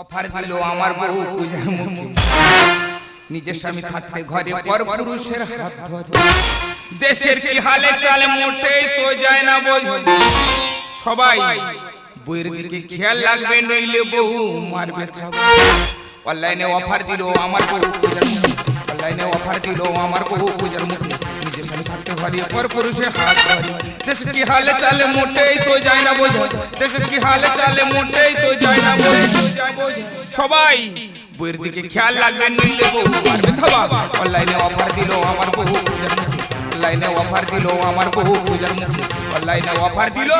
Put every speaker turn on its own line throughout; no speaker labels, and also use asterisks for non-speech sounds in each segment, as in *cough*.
Offer দিল আমার বউ পূজার মুখে। নিজের স্বামী থাকতে ঘরে পর পুরুষের হাত ধরে। দেশের কি হালে চালে মোটেই তো যায় না বোঝ সবাই বইয়ের দিকে খেয়াল রাখবে নইলে বহু মারবে অনলাইনে অফার দিল আমার বউ পূজার মুখে। অনলাইনে অফার দিল আমার বউ পূজার মুখে। থাকতে পর পুরুষের হাত দেশের কি হালে চালে মোটেই তো না দেশের কি হালে চালে মোটেই তো না সবাই বইয়ের দিকে খেয়াল বউ মারবে থাবা অনলাইনে অফার দিল আমার বহু অনলাইনে অফার দিল আমার বহু পূজার অনলাইনে অফার দিল।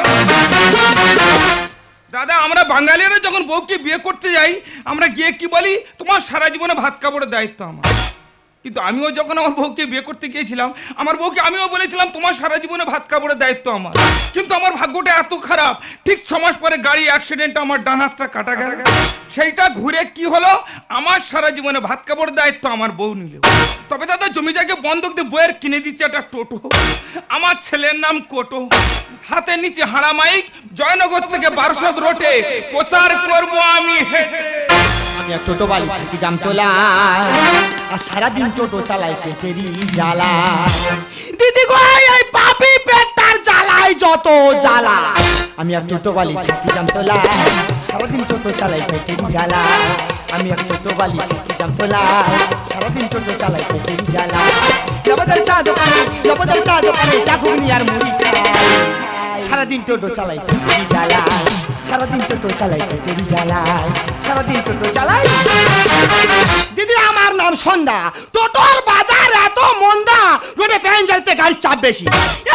দাদা, আমরা বাঙালিরা যখন বউকে বিয়ে করতে যাই, আমরা গিয়ে কি বলি? তোমার সারা জীবনে ভাত কাপড়ের দায়িত্ব আমার। কিন্তু আমিও যখন আমার বউকে বিয়ে করতে গিয়েছিলাম, আমার বউকে আমিও বলেছিলাম, তোমার সারা জীবনে ভাত কাপড়ের দায়িত্ব আমার। কিন্তু আমার ভাগ্যটা এত খারাপ। ঠিক ছ মাস পরে গাড়ি অ্যাক্সিডেন্ট আমার ডান হাতটা কাটা গেল। সেইটা ঘুরে কি হলো? আমার সারা জীবনে ভাত কাপড়ের দায়িত্ব আমার বউ নিল। তবে দাদা, জমি জায়গায় বন্ধক দিয়ে বইয়ের কিনে দিচ্ছে একটা টোটো। আমার ছেলের নাম কোটো। হাতের নিচে হাড়া মাইক। জয়নগর থেকে বারোশো রোটে প্রচার করব আমি
আমি টোটো বাড়ি থাকি জামতলা আর সারাদিন টোটো চালাই পেটেরই জ্বালা। দিদি গো এই পাপি পেটটার জ্বালাই যত জ্বালা। আমি এক টোটো বাড়ি থাকি জামতলা সারাদিন টোটো চালাই পেটেরই জ্বালা। আমি এক টোটো বাড়ি থাকি জামতলা সারাদিন টোটো চালাই পেটেরই জ্বালা। লবদার চা দোকানে লবদার চা দোকানে চা ঘুগনি আর মুড়ি খাই সারাদিন টোটো চালাই পেটেরই জ্বালা সারাদিন টোটো চালাই পেটেরই জ্বালা সারাদিন টোটো চালাই। দিদি আমার নাম সন্ধ্যা। টোটোর বাজার এত মন্দা। রোডে প্যান জ্বালতে গাড়ির চাপ বেশি।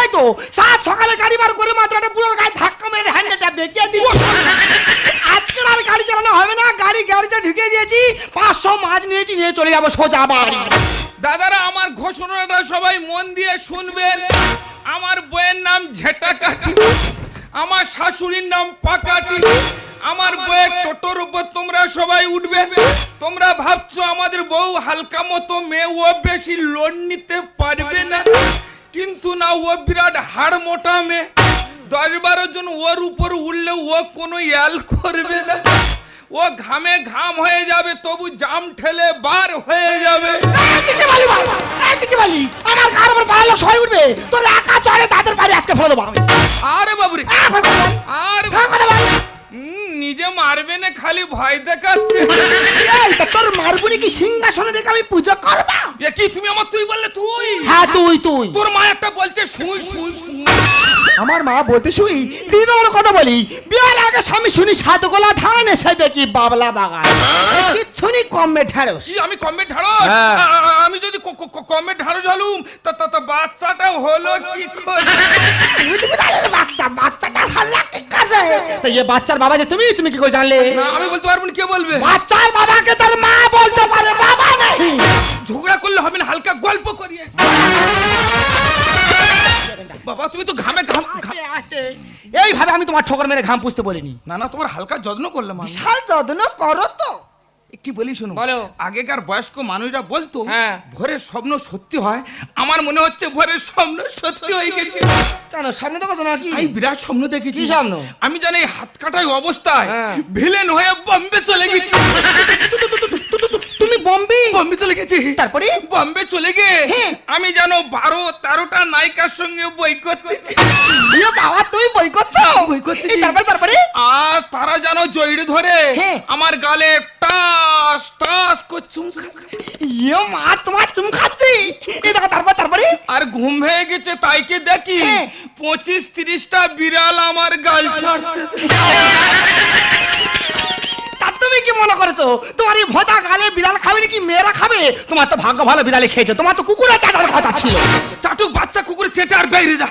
এই তো সাত সকালে গাড়ি বার করে মাত্র একটা পুরো গায়ে ধাক্কা মেরে হ্যান্ডেলটা বেঁকিয়ে দিল? আজকে আর গাড়ি চালানো হবে না। গাড়ি গ্যারেজে ঢুকে দিয়েছি। পাঁচশো মাছ নিয়েছি নিয়ে চলে যাব সোজা বাড়ি।
দাদারা আমার ঘোষণাটা সবাই মন দিয়ে শুনবেন। আমার বইয়ের নাম ঝেটা কাটি আমার শাশুড়ির নাম পাকাটি আমার বইয়ের টোটোর উপর তোমরা সবাই উঠবে। তোমরা ভাবছ আমাদের বউ হালকা মতো মেয়ে, ও বেশি লোন নিতে পারবে না। কিন্তু না, ও বিরাট হাড় মোটা মেয়ে। দশ বারো জন ওর উপর উঠলে ও কোনো ইয়াল করবে না। ও ঘামে ঘাম হয়ে যাবে তবু জাম ঠেলে বার হয়ে যাবে?
আমার কার উপর পাড়ার লোক সবাই উঠবে। তোর একা চড়ে তাদের বাড়ি আজকে ফেলে দেবো আমি।
আরে বাবুরে আর
কথা
নিজে মারবে না খালি ভয় দেখাচ্ছে।
এই, তা তোর মারবুনি কি সিংহাসনে রেখে আমি পুজো করবা?
এ কি তুমি আমার তুই বললে তুই?
হ্যাঁ তুই তুই।
তোর মা একটা বলছে শুই শুই শুই।
আমার মা বলতে শুই দিদি আমার কথা বলি। বিয়ার আগে স্বামী শুনি সাত গোলা ধান এসে দেখি বাবলা বাগান। কিচ্ছুনি ঢেড়স।
কি আমি কমে ঢাড়ো
হ্যাঁ।
আমি যদি ক- ক- ক- কমে ঝালুম তা তা তা বাচ্চাটা হলো কি করে?
বাচ্চা বাচ্চাটা ভালো কি করে? তো এই বাচ্চার বাবা যে তুমি? তুমি কি করে জানলে?
না আমি বলতে পারব না কে বলবে?
বাচ্চার বাবাকে তার মা বলতে পারে বাবা নেই।
ঝগড়া করলে হবে না হালকা গল্প করিয়ে। বাবা তুমি তো ঘামে ঘাম ঘাম-
এইভাবে আমি তোমার ঠোকর মেরে ঘাম পুষতে বলিনি।
না না তোমার হালকা যত্ন করলে মা
বিশাল যত্ন করো তো।
কি বলি শোনো
বলো।
আগেকার বয়স্ক মানুষরা বলতো
হ্যাঁ।
ভোরের স্বপ্ন সত্যি হয় আমার মনে হচ্ছে ভোরের স্বপ্ন সত্যি হয়ে গেছে
কেন সামনে দেখো নাকি
আমি বিরাট স্বপ্ন দেখেছি
স্বপ্ন?
আমি জানি হাত কাটাই অবস্থায়
হ্যাঁ।
ভিলেন হয়ে বম্বে চলে গেছি *laughs*
বম্বে?
বম্বে চলে গেছি।
তারপরে?
বম্বে চলে গিয়ে
হ্যাঁ।
আমি জানো বারো তেরোটা নায়িকার সঙ্গে বই করতেছি।
ইয়ে বাবা তুমি বই করছ?
বই করতেছি।
তারপরে তারপরে?
আর তারা যেন জড়িয়ে ধরে
হ্যাঁ।
আমার গালে টাস টাস করছুম
ইয়ে মা তোমার চুম খাচ্ছি? এই দেখো তারপর তারপরে?
আর ঘুম হয়ে গেছে তাইকে দেখি?
হ্যাঁ।
পঁচিশ তিরিশটা বিড়াল আমার গাল ছাড়তে
তা *laughs* তুমি কি মনে করেছ? তোমার এই ভোতা গালে বিড়াল খাবে নাকি মেয়েরা খাবে? তোমার তো ভাগ্য ভালো বিড়ালে খেয়েছো। তোমার তো কুকুরা চাটার কথা ছিল।
চাটুক বাচ্চা কুকুর চেটে আর বাইরে যা।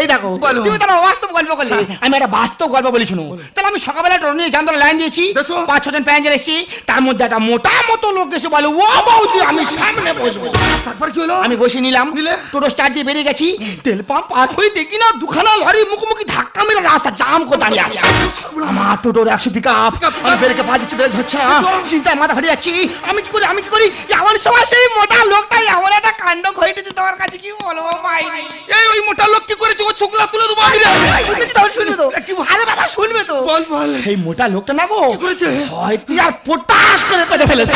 এই দেখো। তুমি তাহলে অবাস্তব গল্প করলে। আমি একটা বাস্তব গল্প বলি শুনো। তাহলে আমি সকালবেলা একটা নিয়ে জানতো লাইন দিয়েছি? পাঁচ ছজন প্যাঞ্জের এসেছি। তার মধ্যে একটা মোটা মতো লোক এসে বলে ও বৌদি আমি সামনে বসবো।
তারপর কি হলো?
আমি বসে নিলাম
নিলে?
টোটো স্টার্ট দিয়ে বেরিয়ে গেছি তেল পাম্প পার হয়ে দেখি না দুখানা লরি মুখোমুখি ধাক্কা মেরে রাস্তা জাম করে দাঁড়িয়ে আছে। আমার টোটোর একশো পিক আপ আমি ব্রেকে পা দিচ্ছি ব্রেক ধরছে চিন্তায় মাথা ফাটে যাচ্ছি। আমি কি করে আমি কি করি? এমন সময় সেই মোটা লোকটা এমন একটা কাণ্ড ঘটেছে তোমার কাছে কি বলব বাইরে
এই ওই মোটা লোক কি করেছে? ও চোখলা তুলে দেবো আমি।
শুনবে তো?
বল-
ভালো কথা শুনবে তো?
বল বল।
সেই মোটা লোকটা না গো?
কি করেছে?
হয়তো আর পটাশ করে পেটে ফেলেছে।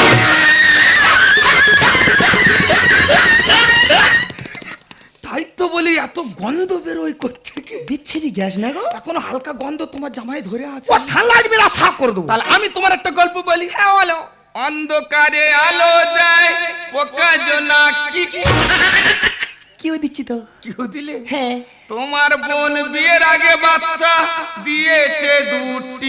তাই তো বলি এত গন্ধ বেরোয় থেকে
বিচ্ছিরি গ্যাস না গো?
এখনও হালকা গন্ধ তোমার জামাই ধরে আছে।
ও সানলাইট মেরা সাফ করে দেবো।
তাহলে আমি তোমার একটা গল্প বলি। হ্যাঁ বলো। অন্ধকারে আলো দেয় পোকা জোনা কি কি
কিও দিচ্ছি তো।
কেউ দিলে?
হ্যাঁ।
তোমার বোন বিয়ের আগে বাচ্চা দিয়েছে দুটি।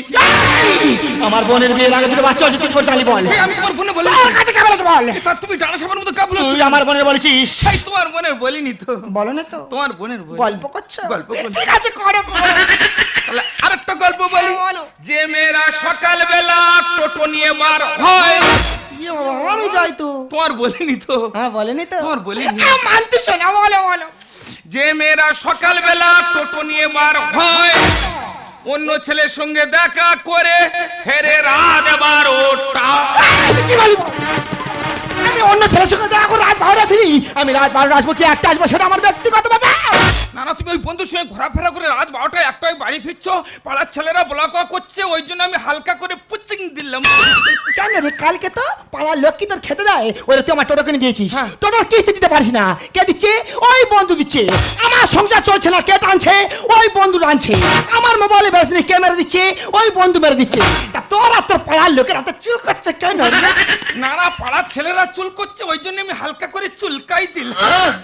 আমার বোনের বিয়ের আগে দুটো বাচ্চা আছে তুই করে চালি বল।
আমি তোমার বোনে বলি।
তোর কাছে কে বলেছে বল?
তা তুমি ডানা সাবার মতো কাবুল
তুই আমার বোনের বলেছিস।
এই তোমার বোনের বলিনি তো।
বলো না তো।
তোমার বোনের বলি।
গল্প করছ?
গল্প।
ঠিক আছে করো।
তাহলে আরেকটা গল্প বলি।
বলো।
যে মেয়েরা সকালবেলা টোটো নিয়ে বার হয়।
ইয়ে আমি যাই তো।
তোমার বলিনি তো।
হ্যাঁ বলেনি তো।
তোমার বলিনি।
হ্যাঁ, মানতে শোনা বলো বলো।
যে মেয়েরা সকালবেলা টোটো নিয়ে বার হয় অন্য ছেলের সঙ্গে দেখা করে হেরে রাত
তুই কি আমি অন্য ছেলের সঙ্গে দেখা করে রাত বারোটা ফিরি। আমি রাত বারোটা আসব কি একটা আসব সেটা আমার ব্যক্তিগত ব্যাপার।
না না তুমি ওই বন্ধুর সঙ্গে ঘোরাফেরা করে রাত বারোটায় একটাই বাড়ি ফিরছো পাড়ার ছেলেরা বলাকয়া করছে ওই জন্য আমি হালকা করে পুচিং দিলাম
কেন রে কালকে তো পাড়ার লোক তোর খেতে দেয়? ওরা তুই আমার টোটো কিনে দিয়েছিস।
হ্যাঁ।
টোটোর কিস্তি দিতে পারিস না। কে দিচ্ছে? ওই বন্ধু দিচ্ছে। আমার সংসার চলছে না। কে টানছে? ওই বন্ধু টানছে। আমার মোবাইলে বেশ নেই। কে মেরে দিচ্ছে? ওই বন্ধু মেরে দিচ্ছে। তা তোর আর তোর পাড়ার লোকের হাতে চুল করছে কেন রে?
না না পাড়ার ছেলেরা চুল করছে ওই জন্য আমি হালকা করে চুলকাই দিলাম।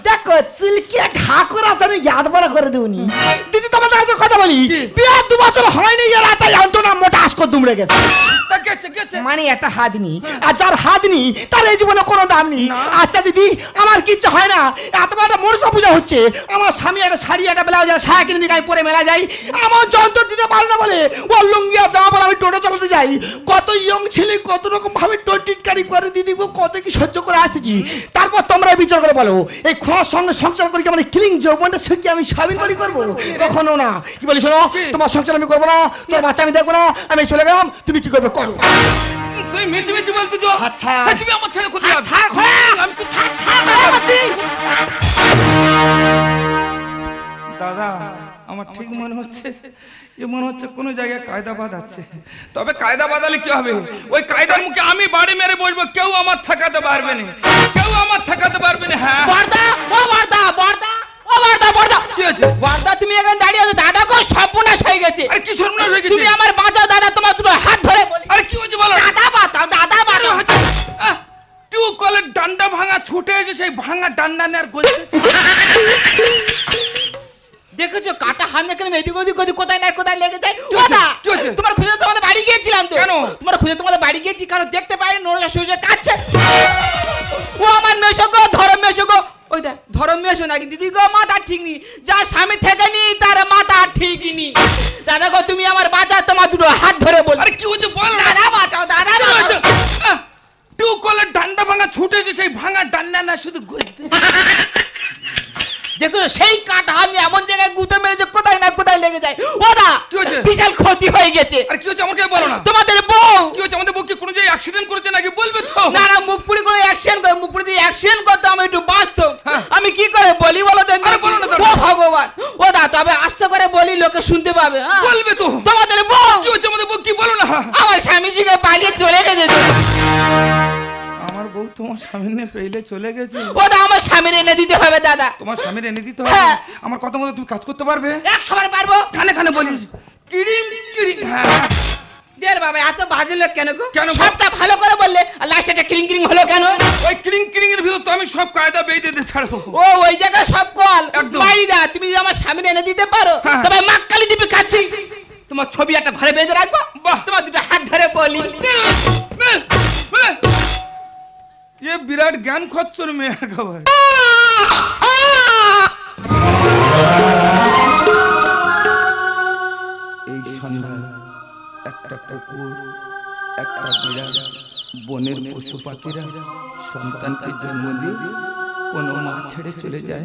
দেখো চুলকে ঘা করা জানি ইয়াদ বড় করে দিউনি। দিদি তোমার কাছে কথা বলি। বিয়ে দু বছর হয়নি এর হাতে যন্ত্রণা মোটা আসকর দুমড়ে গেছে। মানে একটা হাত নি আর যার হাত নি তার এই জীবনে কোনো দাম নেই। আচ্ছা দিদি আমার কিচ্ছু হয় না। এত বড় একটা মনসা পূজা হচ্ছে। আমার স্বামী একটা শাড়ি একটা ব্লাউজ একটা সায়া কিনে দিকে আমি পরে মেলা যাই। আমার যন্ত্র দিতে পারে না বলে ও লুঙ্গি আর জামা পরে আমি টোটো চালাতে যাই। কত ইয়ং ছেলে কত রকম ভাবে টিটকারি করে দিদি গো, কত কি সহ্য করে আসতেছি। তারপর তোমরা বিচার করে বলো এই খোঁয়ার সঙ্গে সংসার করে মানে কিলিং যৌবনটা শুকিয়ে আমি স্বামীন বাড়ি করব? কখনো না। কি বলি শোনো তোমার সংসার আমি করব না তোর বাচ্চা আমি দেখব না আমি চলে গেলাম তুমি কি করবে? করো।
তুই মেচে মেচে বলতে তো
আচ্ছা।
তুমি আমার ছেড়ে কোথায়
আচ্ছা।
আমি তো দাদা আমার ঠিক মনে হচ্ছে এ মনে হচ্ছে কোনো জায়গায় কায়দা বাঁধাচ্ছে। তবে কায়দা বাঁধালে কি হবে? ওই কায়দার মুখে আমি বাড়ি মেরে বসবো কেউ আমার ঠেকাতে পারবে না। কেউ আমার ঠেকাতে পারবে না হ্যাঁ।
বর্দা ও বর্দা বর্দা ও বর্দা বর্দা।
কি হয়েছে?
বর্দা তুমি এখানে দাঁড়িয়ে আছো দাদা কো সর্বনাশ হয়ে গেছে।
আরে কি সর্বনাশ হয়ে গেছে?
তুমি আমার বাঁচাও
ডান্ডা ভাঙা ছুটে এসে সেই ভাঙা ডান্ডা নিয়ে আর গলতেছে
দেখেছ কাটা হাত এখানে এদিক ওদিক ওদিক কোথায় না কোথায় লেগে যায়? দাদা তোমার খুঁজে তোমাদের বাড়ি গিয়েছিলাম তো।
কেন?
তোমার খুঁজে তোমাদের বাড়ি গিয়েছি কারণ দেখতে পাই নোরা শুয়ে কাচ্ছে ও আমার মেশো গো ধরম মেশো গো। ওই দেখ ধরম মেশো নাকি? দিদি গো মাথা ঠিক নি যা স্বামী থেকে নি তার মাথা ঠিকই নি দাদা গো তুমি আমার বাঁচা তোমার দুটো হাত ধরে বল।
আরে কি হয়েছে বল? না
দাদা বাঁচাও দাদা বাঁচাও।
আহ, ডান্ডা ভাঙা ছুটে এসে সেই ভাঙা ডান্ডা না শুধু গলতে
দেখো সেই কাটা আমি এমন জায়গায় গুঁতো মেরেছে কোথায় না কোথায় লেগে যায়।
হয়েছে?
বিশাল ক্ষতি হয়ে গেছে।
আর কি হচ্ছে আমাকে বলো না।
তোমাদের বউ।
কি হচ্ছে আমাদের বউকে কোনো জায়গায় অ্যাক্সিডেন্ট করেছে নাকি বলবে তো?
না না মুখ পুরি করে অ্যাকশন করে মুখ পুরি দিয়ে অ্যাকশন করতে আমি একটু বাঁচতাম।
হ্যাঁ।
আমি কি করে বলি বলো দেন
আরে বলো না,
ও ভগবান ও দা তবে আস্তে করে বলি লোকে শুনতে পাবে হ্যাঁ?
বলবে তো।
তোমাদের বউ।
কি হচ্ছে আমাদের বউ? কি বলো না?
আমার স্বামীজিকে পালিয়ে চলে গেছে
আমার বউ তোমার স্বামী নিয়ে পেলে চলে গেছে।
ও দা আমার স্বামীর এনে দিতে হবে দাদা।
তোমার স্বামীর এনে দিতে
হ্যাঁ।
হবে আমার কথা মতো তুমি কাজ করতে পারবে?
বার পারব।
কানে কানে বলিস। কিড়িম কিড়িম হ্যাঁ।
দের বাবা এত বাজে লোক কেন গো?
কেন?
সবটা ভালো করে বললে আর লাস্টে একটা ক্রিং ক্রিং হলো কেন?
ওই কিড়িং কিড়িং এর ভিতর তো আমি সব কায়দা বেঁধে দিয়ে ছাড়বো।
ও ওই জায়গায় সব কল।
একদম।
তুমি যদি আমার সামনে এনে দিতে পারো
হ্যাঁ।
তবে তোমার ছবি একটা ঘরে বেঁধে রাখব?
বাহ।
তোমার দুটো হাত ধরে বলি।
এ বিরাট জ্ঞান খচ্চর মেয়ে একেবারে। এই সন্ধ্যা একটা কুকুর একটা বিড়াল বনের পশু পাখিরা সন্তানকে জন্ম দিয়ে কোনো মা ছেড়ে চলে যায়।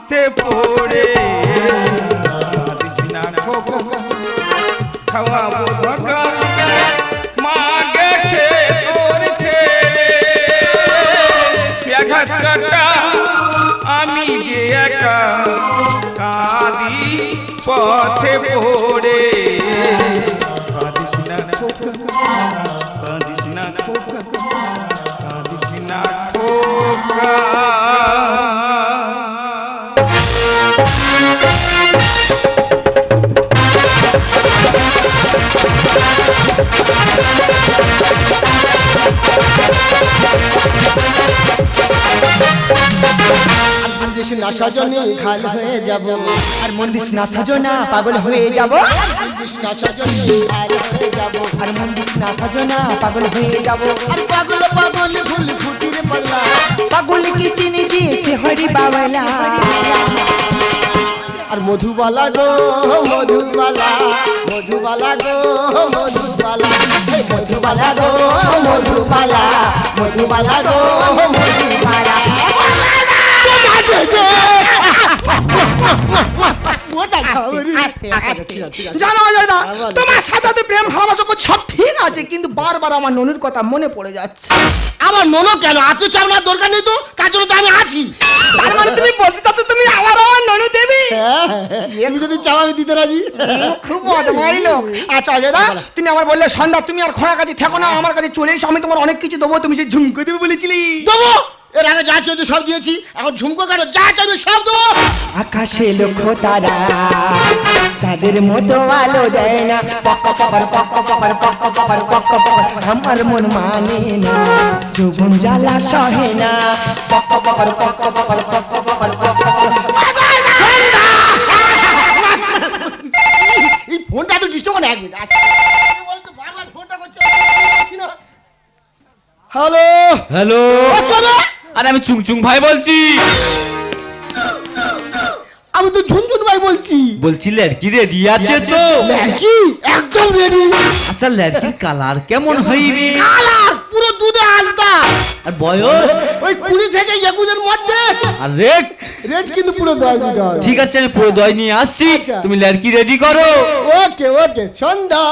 পথে পড়ে
দেশ না সজনে খাল হয়ে যাব। আর মন্দির না সজনা পাগল হয়ে যাব। দেশ না সজনে খাল হয়ে যাব। আর মন্দির না সজনা পাগল হয়ে যাব। আর পাগল পাগল ফুল ফুটির পাগলা পাগল কি চিনি জি সে হরি বাবলা। আর মধুবালা গো মধুবালা মধুবালা গো মধুবালা এই মধুবালা গো মধুবালা মধুবালা গো মধুবালা।
জানো অজয় দা তোমার সাথে প্রেম ভালোবাসা করছি, সব ঠিক আছে কিন্তু বারবার আমার ননুর কথা মনে পড়ে যাচ্ছে।
আমার কেন? এত চাওয়ার দরকার নেই তো? তার জন্য তো আমি আছি।
তার তুমি বলতে চাচ্ছ তুমি আবার আমার ননু দেবী?
তুমি যদি চাও আমি দিতে রাজি।
খুব মজমাই লোক। আচ্ছা অজয় দা তুমি আমার বললে সন্ধ্যা তুমি আর খোঁড়ার কাছে থেকো না আমার কাছে চলে এসো আমি তোমার অনেক কিছু দেবো তুমি সেই ঝুমকে দেবে বলেছিলি।
দেবো? এর আগে যা চেয়েছে সব দিয়েছি এখন ঝুমকো কেন যা চাইবে সব দেবো
আকাশে লক্ষ্য তারা চাঁদের মতো আলো দেয় না পক পকর পক পকর পক পকর পক পকর আমার মন মানে না যৌবন জ্বালা সহে না পক পকর পক পকর পক পকর পক
এই ফোনটা এত ডিস্টার্ব করে এক মিনিট আসছে। বারবার ফোনটা করছে হ্যালো
হ্যালো আরে আমি চুংচুং ভাই বলছি।
আমি তো ঝুনঝুন ভাই বলছি।
বলছি লড়কি রেডি আছে তো?
কি একদম রেডি
আচ্ছা লড়কির কালার কেমন হইবে?
কালার পুরো দুধে আলতা
আর বয়স?
ওই কুড়ি থেকে একুশের মধ্যে।
আর রেট
রেট কিন্তু পুরো দশ দিতে হবে।
ঠিক আছে আমি পুরো দই নিয়ে আসছি।
আচ্ছা।
তুমি লড়কি রেডি করো।
ওকে ওকে সন্ধ্যা।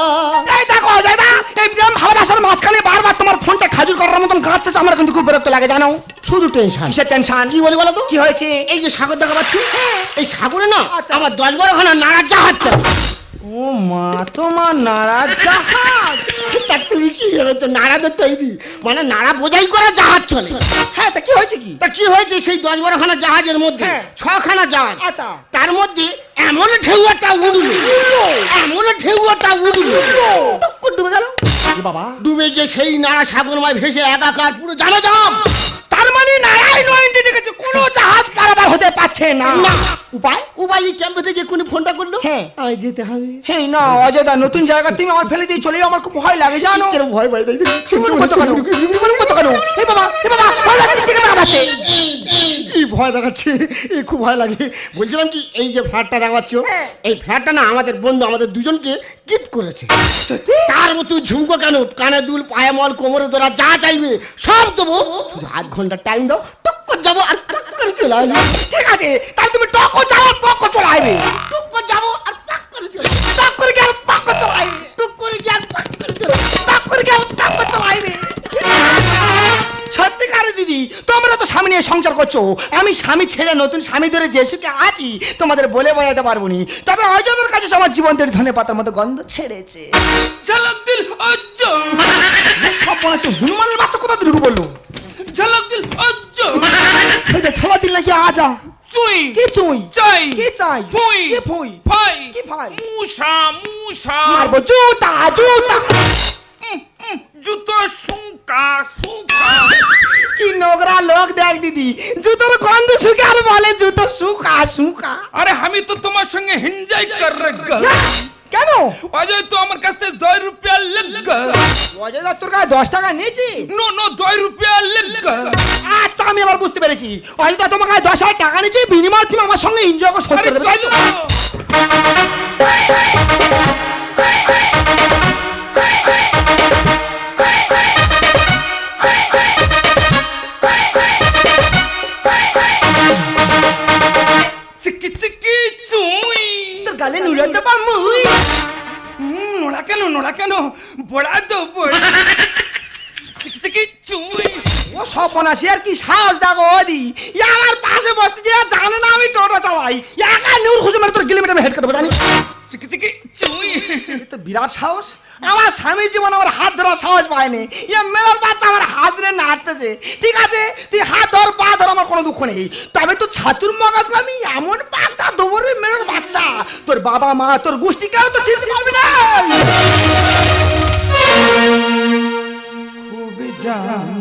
এই দেখো অজয় দা এই প্রেম ভালোবাসার মাঝখানে বারবার তোমার ফোনটা খাজুর করার মতন কাঁদতেছে আমার কিন্তু খুব বিরক্ত লাগে জানো?
শুধু টেনশন
কিসের টেনশন
কি বলি বলো তো?
কি হয়েছে?
এই যে সাগর দেখা পাচ্ছ? এই সাগরে না
আচ্ছা।
আমার দশ বারো খানা নাড়া জাহাজ চলে
ও মা তোমার নারাজ জাহাজ?
তা তুমি কি ভেবেছো? নাড়াদের তৈরি। মানে নাড়া বোঝাই করা জাহাজ চলে।
হ্যাঁ তা কি হয়েছে কি?
তা কি হয়েছে সেই দশ বারো খানা জাহাজের মধ্যে?
হ্যাঁ।
ছখানা জাহাজ।
আচ্ছা।
তার মধ্যে এমন ঢেউয়াটা উঠল এমন ঢেউয়াটা উঠল
টুকুর ডুবে গেল। বাবা।
ডুবে গিয়ে সেই নাড়া সাগরময় ভেসে একাকার পুরো জানা যাম
তার নারায়ণ নয়নটি দেখেছে কোনো জাহাজ পারাবার হতে পারছে না।
না।
উপায়?
এই ক্যাম্পে থেকে কোন ফোনটা করল?
হ্যাঁ।
আমি যেতে হবে।
হ্যাঁ না অজয়দা নতুন জায়গা তুমি আমার ফেলে দিয়ে চলে যাও, আমার খুব ভয় লাগে জানো।
কেন ভয় ভয় দেখি
তুমি কত কেন তুমি কত কেন হে বাবা হে বাবা ভয় লাগছে দিকে তাকাচ্ছে
কি ভয় দেখাচ্ছে এই খুব ভয় লাগে। বলছিলাম কি এই যে ফ্ল্যাটটা দেখাচ্ছ
হ্যাঁ।
এই ফ্ল্যাটটা না আমাদের বন্ধু আমাদের দুজনকে গিফট করেছে। তার মতো ঝুমকো কেন? কানে দুল পায়ে মল কোমরে তোরা যা চাইবে সব দেবো। শুধু আধ ঘণ্টা টাইম দাও টুক করে যাব আর টুক করে চলে আসব।
ঠিক আছে তাহলে তুমি টকো যাও টকো চলে আইবে
টুক করে যাব আর পাক করে চলে আসব।
টক করে গেল টকো চলে আইবে
টুক করে গিয়ে আর পাক করে চলে আসব।
করে গেল টকো চলে আইবে সত্যিকারে দিদি তোমরা তো স্বামী নিয়ে সংসার করছ। আমি স্বামী ছেড়ে নতুন স্বামী ধরে যে সুখে আছি তোমাদের বলে বোঝাতে পারব নি তবে অজয়ের কাছে সবার জীবন ধরে ধনে পাতার মতো গন্ধ ছেড়েছে।
ঝলক দিল
সব মনে হচ্ছে হনুমানের বাচ্চা কোথা ঢুকে বলল?
ঝলক দিল
নাকি আজা?
চুই।
কি চুই?
চাই।
কি চাই?
ফুই।
কি ফুই?
ফাই।
কি ফাই?
মুসা মুসা
মারবো জুতা জুতা।
জুতো শুকা শুকা
কি নোংরা লোক দেখ দিদি জুতোর গন্ধ শুকে আর বলে জুতো শুকা শুকা
আরে আমি তো তোমার সঙ্গে এনজয় কর রেগা
কেন
অজয় তো আমার কাছ থেকে দশ রুপিয়া লেগা
অজয় দা তোর কাছে দশ টাকা নিয়েছি
নো নো দশ রুপিয়া লেগা
আচ্ছা আমি আবার বুঝতে পেরেছি অজয় দা তোমার কাছে দশ হাজার টাকা নিয়েছি বিনিময় তুমি আমার সঙ্গে এনজয় করে চিকি
চুই।
তোর গালে নুরা দেবা মুই
নোড়া কেন নোড়া কেন?
বড়া তো বড়া। চিকি চিকি চুই। ও আর কি সাহস দেখো ওদি। আমার পাশে বসতে যে জানে না আমি টোটো চালাই। একা নূর খুশি মানে তোর গিলিমিটার হেড করে জানি
চিকি চিকি চুই।
তো বিরাট সাহস। আমার স্বামী জীবন আমার হাত ধরার সাহস পায়নি। ইয়ে মেলার বাচ্চা আমার হাত ধরে নাড়তেছে। ঠিক আছে? তুই হাত ধর পা ধর আমার কোনো দুঃখ নেই। তবে তো ছাতুর মগাজ আমি এমন পাকটা দেবো রে মেলার বাচ্চা। তোর বাবা মা তোর গোষ্ঠী কেউ তো চিনতে পারবি না।
খুব জানতে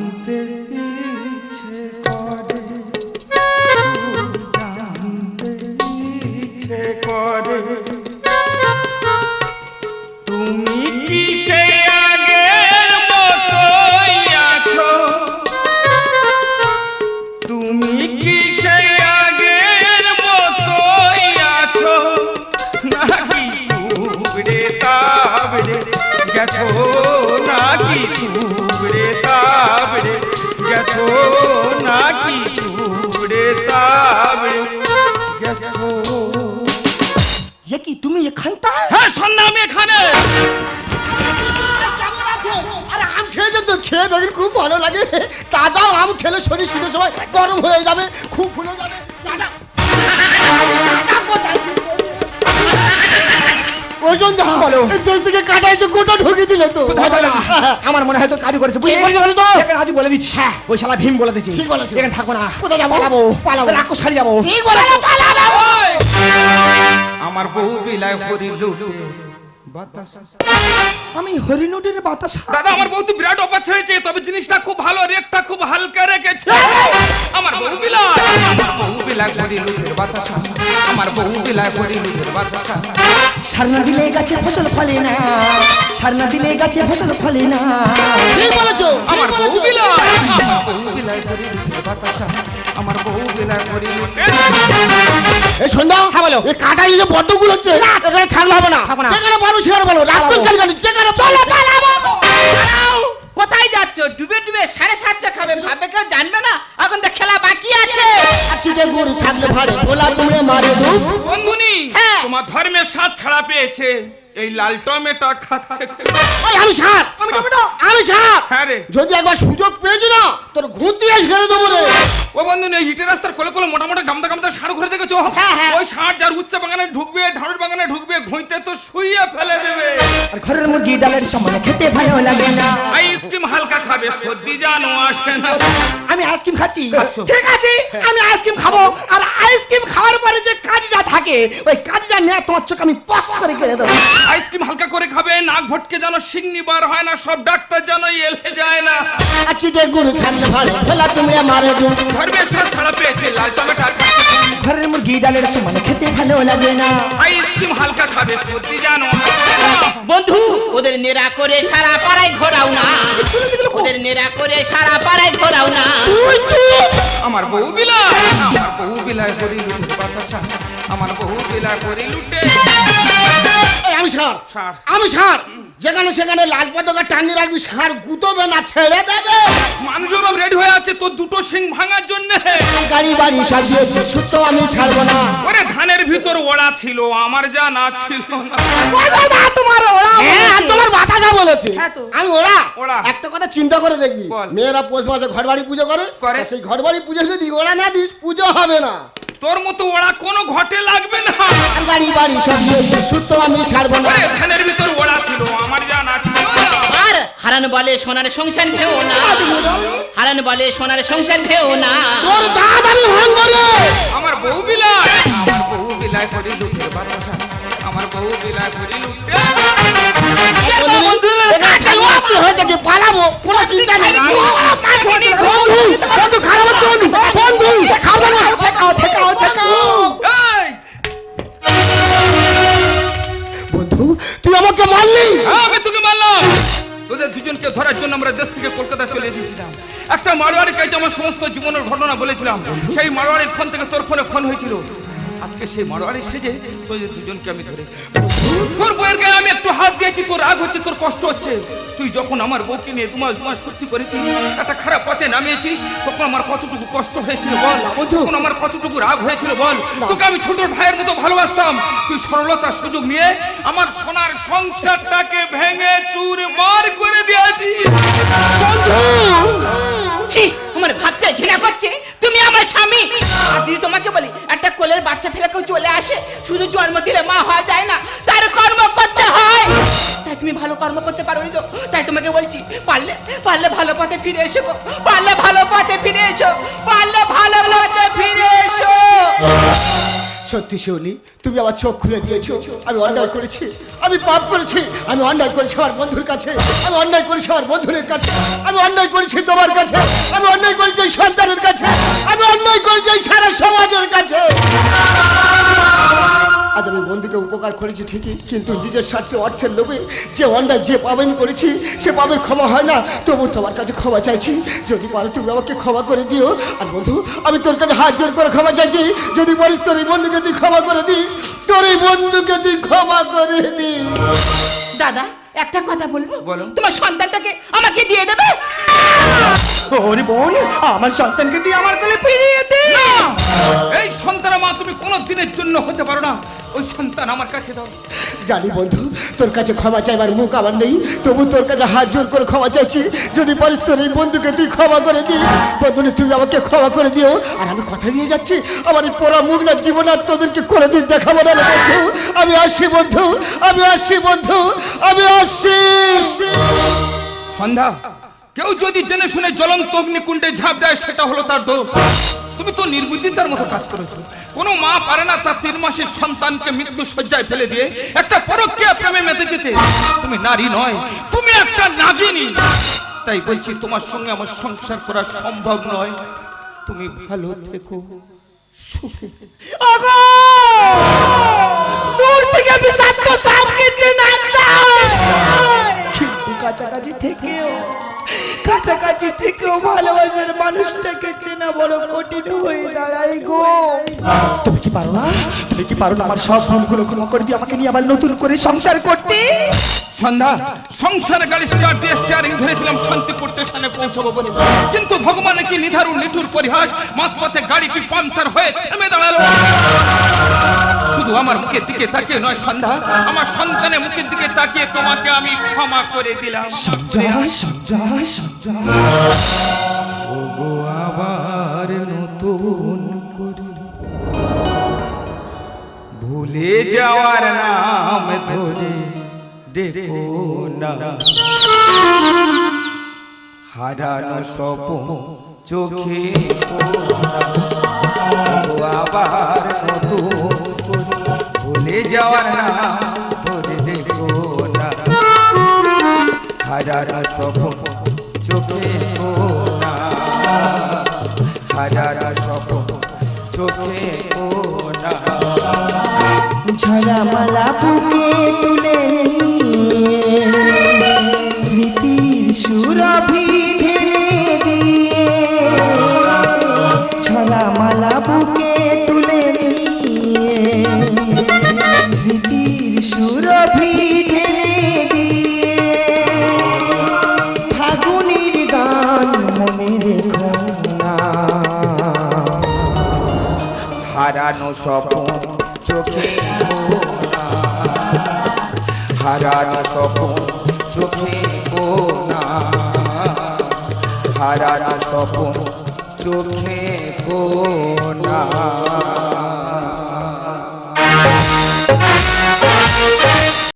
খেলে সময় গরম হয়ে যাবে খুব ফুলে যাবে। তাজা ওজন দা বলো দেশ থেকে কাটা এসে গোটা ঢুকিয়ে দিল তো।
আমার মনে হয় তো কাজু করেছে
বলো তো?
এখানে বলে দিচ্ছি। হ্যাঁ। ওই শালা ভীম বলে দিচ্ছি।
ঠিক বলেছে।
এখানে থাকব না।
কোথায় যাব?
পালাবো।
পালাবো।
রাক্ষস খালি যাব।
ঠিক বলেছে। পালাবো।
আমার বউ বিলায় লুটে। বাতাস।
আমি হরিণুটির বাতাসা
দাদা আমার বউ তো বিরাট অফার ছেড়েছে তবে জিনিসটা খুব ভালো রেটটা খুব হালকা রেখেছে। আমার বউ আমার বউ বিলায় করি লুটের বাতাসা আমার বউ বিলায় করি লুটের বাতাসা
সারনা দিলে গাছে ফসল ফলে না। সারনা দিলে গাছে ফসল ফলে না।
ঠিক বলেছ
আমার বউ বিলায় আমার বউ বিলায় করি লুটের বাতাসা আমার বউ বিলায় করি।
এই সন্ধ্যা হ্যাঁ বলো। এই কাটা যে বড্ডগুলো হচ্ছে এখানে থাকলে হবে না।
থাকব না।
যেখানে পারব সেখানে বলো রাক্ষস গালি গালি যেখানে চলো পালাবো।
কোথায় যাচ্ছ? ডুবে ডুবে সাড়ে সাতটা খাবে ভাবে কেউ জানবে না? এখন তো খেলা বাকি আছে।
চিটে গরু থাকলে ভাড়ে। গোলা তুমড়ে মারে দু।
বন্ধুনি
হ্যাঁ।
তোমার ধর্মের স্বাদ ছাড়া পেয়েছে। এই লাল টমেটো খাচ্ছে।
ওই আমি সাপ আমি টমেটো আমি সাপ
হ্যাঁ রে।
যদি একবার সুযোগ পেয়েছি না তোর ঘুরতে এসে ঘেরে দেবো রে।
ও বন্ধু নেই হিটের রাস্তার কোলে কোলে মোটা মোটা গামদা গামদা ষাঁড় ঘুরে দেখেছ? ওই ষাঁড় যার উচ্চ বাগানে ঢুকবে ঢাড়ুর বাগানে ঢুকবে ঘুঁইতে তো শুইয়ে ফেলে দেবে।
আর ঘরের মুরগি ডালের সমান খেতে ভালো লাগে না।
আইসক্রিম হালকা খাবে সর্দি জানো আসে না।
আমি আইসক্রিম খাচ্ছি? ঠিক আছে আমি আইসক্রিম খাব। আর আইসক্রিম খাওয়ার পরে যে কাজটা থাকে ওই কাজটা নিয়ে তোমার চোখ আমি পস করে কেড়ে দেবো।
আইসক্রিম হালকা করে খাবে নাক ভটকে যেন সিগনি বার হয় না সব ডাক্তার যেন এলে যায় না।
আর চিটে গরু থাকলে ভাড়ে গোলা তুমড়ে মারে দু
ধর্মের স্বাদ ছাড়া পেয়েছে লাল টমেটো।
ঘরের মুরগি ডালের সমান খেতে ভালো লাগে না।
আইসক্রিম হালকা খাবে সর্দি জানো
বন্ধু ওদের নেড়া করে সারা পাড়ায় ঘোরাও না। ওদের নেড়া করে সারা পাড়ায় ঘোরাও না।
আমার বউ বিলায় আমার বউ বিলায় করি বাতাসা। আমার বিলায় করি লুটে।
আমি সার।
ষাঁড়।
আমি সার। যেখানে সেখানে লাল পতাকা টাঙিয়ে রাখবি সার গুতোবে না ছেড়ে দেবে।
মানুষজন রেডি হয়ে আছে তোর দুটো সিং ভাঙার জন্য।
গাড়ি বাড়ি সুতো আমি ছাড়বো না।
ওরে ধানের ভিতর ওড়া ছিল আমার জানা ছিল না।
তোমার ওরা
হ্যাঁ তোমার বাতাসা বলেছে।
হ্যাঁ
আমি ওরা
ওরা।
একটা কথা চিন্তা করে দেখবি।
বল।
মেয়েরা পৌষ মাসে ঘর বাড়ি পুজো করে।
করে।
সেই ঘর বাড়ি পুজো যদি ওরা না দিস পুজো হবে না।
তোর মতো ওড়া কোনো ঘটে লাগবে না।
আর বাড়ি বাড়ি সাজিয়েছি সুতো আমি ছাড়বো না।
ধানের ভিতর ওড়া ছিল আমার জানা ছিল
আর হারান বলে সোনার সংসার খেও না। হারান বলে সোনার সংসার খেও না।
তোর দাঁত আমি ভাঙবো রে।
আমার বউ বিলাই আমার বউ বিলাই করি দুঃখের বাতাসা আমার বউ বিলাই করি
পালাবো কোনো চিন্তা নেই বন্ধু বন্ধু খারাপ বন্ধু বন্ধু খাবার ঠেকাও ঠেকাও ঠেকাও বন্ধু তুই আমাকে মারলি
হ্যাঁ, আমি তোকে মারলাম তোদের দুজনকে ধরার জন্য আমরা দেশ থেকে কলকাতা চলে এসেছিলাম একটা মারোয়ারির কাছে আমার সমস্ত জীবনের ঘটনা বলেছিলাম সেই মারোয়ারির ফোন থেকে তোর ফোনে ফোন হয়েছিল আজকে সেই মারোয়ারি সেজে তোদের দুজনকে আমি ধরেছি তোর বউয়ের গায়ে আমি একটু হাত দিয়েছি তোর রাগ হচ্ছে তোর কষ্ট হচ্ছে। তুই যখন আমার বউকে নিয়ে দুমাস দুমাস ফুর্তি করেছিস একটা খারাপ পথে নামিয়েছিস তখন আমার কতটুকু কষ্ট হয়েছিল বল তখন আমার কতটুকু রাগ হয়েছিল বল। তোকে আমি ছোট ভাইয়ের মতো ভালোবাসতাম। তুই সরলতার সুযোগ নিয়ে আমার সোনার সংসারটাকে ভেঙে চুর বার করে দিয়েছিস।
ছি আমার ভাবতে ঘৃণা করছে। তুমি আমার স্বামী। আর দিদি তোমাকে বলি একটা কোলের বাচ্চা ফেলে কেউ চলে আসে? শুধু জন্ম দিলে মা হওয়া যায় না। তুমি ভালো কর্ম করতে পারো তো? তাই তোমাকে বলছি, পারলে পারলে ভালো পথে ফিরে এসো গো। পারলে ভালো পথে ফিরে এসো। পারলে ভালো পথে ফিরে এসো।
সত্যি শিউলি, তুমি আমার চোখ খুলে দিয়েছ। আমি অন্যায় করেছি, আমি পাপ করেছি, আমি অন্যায় করেছি আমার বন্ধুর কাছে। আমি অন্যায় করেছি আমার বন্ধুদের কাছে। আমি অন্যায় করেছি তোমার কাছে। আমি অন্যায় করেছি সন্তানের কাছে। আমি অন্যায় করেছি সারা সমাজের কাছে। আজ আমি বন্ধুকে উপকার করেছি ঠিকই কিন্তু নিজের স্বার্থে অর্থের লোভে যে অন্যায় যে পাবেন করেছি সে পাবেন ক্ষমা হয় না। তবু তোমার কাছে ক্ষমা চাইছি। যদি পারো তুমি আমাকে ক্ষমা করে দিও। আর বন্ধু আমি তোর কাছে হাত জোর করে ক্ষমা চাইছি। যদি পারিস তোর এই বন্ধুকে তুই ক্ষমা করে দিস। তোর এই বন্ধুকে তুই ক্ষমা করে দিস।
দাদা একটা কথা বলব?
বলো।
তোমার সন্তানটাকে আমাকে দিয়ে দেবে?
ওরে বোন আমার সন্তানকে তুই আমার কোলে ফিরিয়ে দে।
এই সন্তান মা তুমি কোনো দিনের জন্য হতে পারো না। ওই সন্তান আমার কাছে দাও।
জানি বন্ধু তোর কাছে ক্ষমা চাইবার মুখ আমার নেই। তবু তোর কাছে হাত জোর করে ক্ষমা চাইছি। যদি পারিস তোর এই বন্ধুকে তুই ক্ষমা করে দিস। বন্ধুরে তুমি আমাকে ক্ষমা করে দিও। আর আমি কথা দিয়ে যাচ্ছি। আমার এই পোড়া মুখ না জীবন আর তোদেরকে কোনোদিন দেখাবো না বন্ধু। আমি আসছি বন্ধু আমি আসছি বন্ধু আমি আসছি।
সন্ধ্যা কেউ যদি জেনে শুনে জ্বলন্ত অগ্নিকুণ্ডে ঝাঁপ দেয় সেটা হলো তার দোষ। তুমি তো নির্বুদ্ধিতার মতো কাজ করেছ। কোনো মা পারে না তার তিন মাসের সন্তানকে মৃত্যু সজ্জায় ফেলে দিয়ে একটা পরকীয়া প্রেমে মেতে যেতে। তুমি নারী নয় তুমি একটা নাগিনী। তাই বলছি তোমার সঙ্গে আমার সংসার করা সম্ভব নয়। তুমি ভালো থেকো
ওগো! দূর থেকে বিষাক্ত সাপকে চেনা যায় কিন্তু কাছাকাছি থেকেও কাছাকাছি থেকেও ভালোবাসার মানুষটাকে চেনা বড় কঠিন হয়ে দাঁড়ায় গো। তুমি কি পারো না? তুমি কি পারো না আমার সব ভুলগুলো ক্ষমা করে দিয়ে আমাকে নিয়ে আবার নতুন করে সংসার করতে?
সন্ধ্যা, সংসার গাড়ি স্টার্ট দিয়ে স্টিয়ারিং ধরেছিলাম, শান্তিপুর স্টেশনে পৌঁছবো বলে। কিন্তু ভগবানের কি নিধারুন নিঠুর পরিহাস? মাঝপথে গাড়িটি পাংচার হয়ে থেমে দাঁড়াল। শুধু আমার মুখের দিকে তাকিয়ে নয় সন্ধ্যা। আমার সন্তানের মুখের দিকে তাকিয়ে তোমাকে আমি ক্ষমা করে দিলাম। আবার নতুন করে ভুলে যাওয়ার নাম ধরে ডেকো না। হারানো স্বপ্ন চোখে। আবার নতুন ভুলে যাওয়ার না, ধরে দেখো না। হাজার স্বপ্ন চোখে কোনা হাজার স্বপ্ন চোখে কোনা
ঝাড়ামালা বুকে
হারানো স্বপন চোখে হারানো স্বপন চোখে না হারানো স্বপন চোখে না